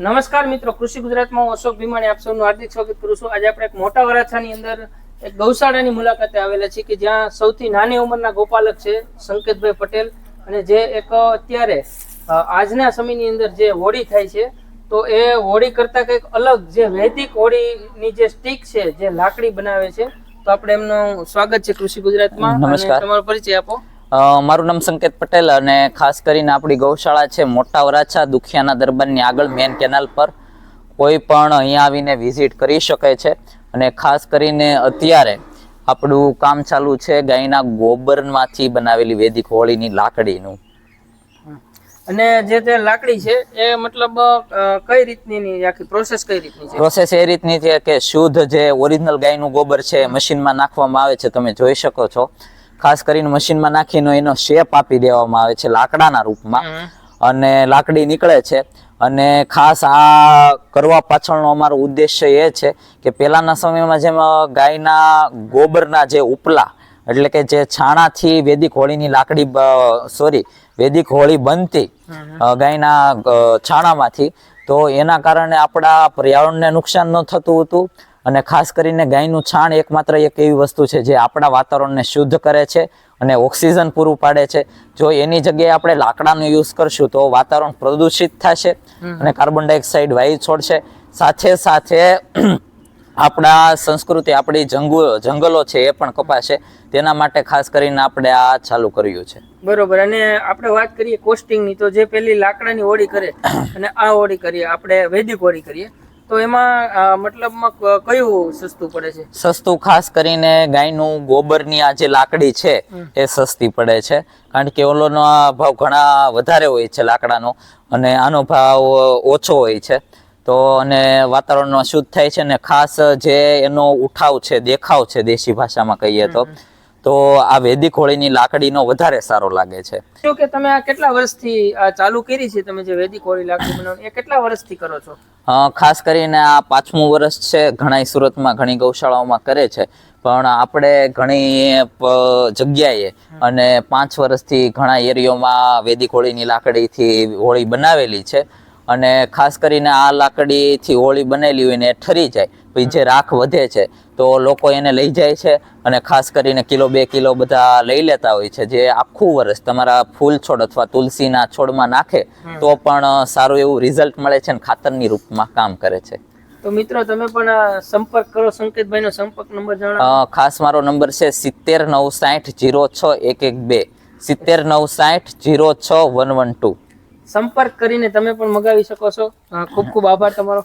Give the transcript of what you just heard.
નમસ્કાર મિત્રો કૃષિ ગુજરાતમાં હું અશોક ભીમાણી આપ સૌનું હાર્દિક સ્વાગત કરું છું. આજે આપણે એક મોટા વરાછાની અંદર એક ગૌશાળાની મુલાકાતે આવેલા છીએ કે જ્યાં સૌથી નાની ઉંમરના ગોપાલક છે સંકેતભાઈ પટેલ અને જે એક અત્યારે આજના સમયની અંદર જે હોળી થાય છે તો એ હોળી કરતા કંઈક અલગ જે વૈદિક હોળીની જે સ્ટીક છે જે લાકડી બનાવે છે તો આપણે એમનું સ્વાગત છે કૃષિ ગુજરાતમાં. નમસ્કાર. તમારો પરિચય આપો. મારું નામ સંકેત પટેલ અને ખાસ કરીને આપણી ગૌશાળા છે મોટા વરાછા દુખિયાના દરબારની આગળ મેન કેનાલ પર. કોઈ પણ અહીંયા આવીને વિઝિટ કરી શકે છે અને ખાસ કરીને અત્યારે આપણું કામ ચાલુ છે ગાયના ગોબરમાંથી બનાવેલી વેદિક હોળીની લાકડીનું. અને જે તે લાકડી છે એ મતલબ કઈ રીતની આખી પ્રોસેસ કઈ રીતની છે? પ્રોસેસ એ રીતની છે કે શુદ્ધ જે ઓરિજિનલ ગાયનું ગોબર છે મશીનમાં નાખવામાં આવે છે તમે જોઈ શકો છો. ખાસ કરીને મશીનમાં નાખીને એનો શેપ આપી દેવામાં આવે છે લાકડાના રૂપમાં. અને લાકડી નીકળે છે. અને ખાસ આ કરવા પાછળનો અમારો ઉદ્દેશ્ય એ છે કે પહેલાના સમયમાં જેમ ગાયના ગોબરના જે ઉપલા એટલે કે જે છાણાથી વેદિક હોળીની લાકડી સોરી વેદિક હોળી બનતી ગાયના છાણામાંથી તો એના કારણે આપણા પર્યાવરણને નુકસાન ન થતું હતું. અને ખાસ કરીને ગાયનું છાણ એકમાત્ર એક એવી વસ્તુ છે જે આપણા વાતાવરણને શુદ્ધ કરે છે અને ઓક્સિજન પૂરું પાડે છે. જો એની જગ્યાએ આપણે લાકડાનો યુઝ કરશું તો વાતાવરણ પ્રદૂષિત થશે અને કાર્બન ડાયોક્સાઇડ વાયુ છોડશે. સાથે સાથે આપણા સંસ્કૃતિ આપણી જંગલો જંગલો છે એ પણ કપાશે. તેના માટે ખાસ કરીને આપણે આ ચાલુ કર્યું છે. બરોબર. અને આપણે વાત કરીએ કોસ્ટિંગની તો જે પેલી લાકડાની હોળી કરે અને આ હોળી કરીએ આપણે વૈદિક હોળી કરીએ. તો એમાં મતલબ મતલબમાં કયું સસ્તું પડે છે? સસ્તું ખાસ કરીને ગાયનું ગોબરની આ જે લાકડી છે એ સસ્તી પડે છે. કારણ કે ઓલોનો ભાવ ઘણા વધારે હોય છે લાકડાનો અને આનો ભાવ ઓછો હોય છે. તો અને વાતાવરણમાં શુદ્ધ થાય છે ને ખાસ જે એનો ઉઠાવ છે દેખાવ છે દેશી ભાષામાં કહીએ તો તો આ વેદિક હોળીની લાકડીનો વધારે સારો લાગે છે. જો કે તમે આ કેટલા વર્ષથી આ ચાલુ કરી છે તમે જે વેદિક હોળી લાકડી બનાવવાની એ કેટલા વર્ષથી કરો છો? ખાસ કરીને આ પાંચમું વર્ષ છે ઘણા સુરતમાં ઘણી ગૌશાળાઓમાં કરે છે. પણ આપણે ઘણી જગ્યાએ અને પાંચ વર્ષથી ઘણા એરિયોમાં વેદિક હોળીની લાકડીથી હોળી બનાવેલી છે. અને ખાસ કરીને આ લાકડીથી હોળી બનેલી હોય ને ઠરી જાય. જે રાખ વધે છે તો લોકો એને લઈ જાય છે અને ખાસ કરીને કિલો બે કિલો બધા લઈ લેતા હોય છે. જે આખું વર્ષ તમારા ફૂલ છોડ અથવા તુલસીના છોડમાં નાખે તો પણ સારું એવું રિઝલ્ટ મળે છે અને ખાતરની રૂપમાં કામ કરે છે. તો મિત્રો તમે પણ સંપર્ક કરો સંકેતભાઈનો સંપર્ક નંબર જણાવો. ખાસ મારો નંબર છે સિત્તેર નવ સાઠ જીરો છ એક એક બે. સિત્તેર નવ સાઠ જીરો છ વન વન ટુ. સંપર્ક કરીને તમે પણ મગાવી શકો છો. ખૂબ ખૂબ આભાર તમારો.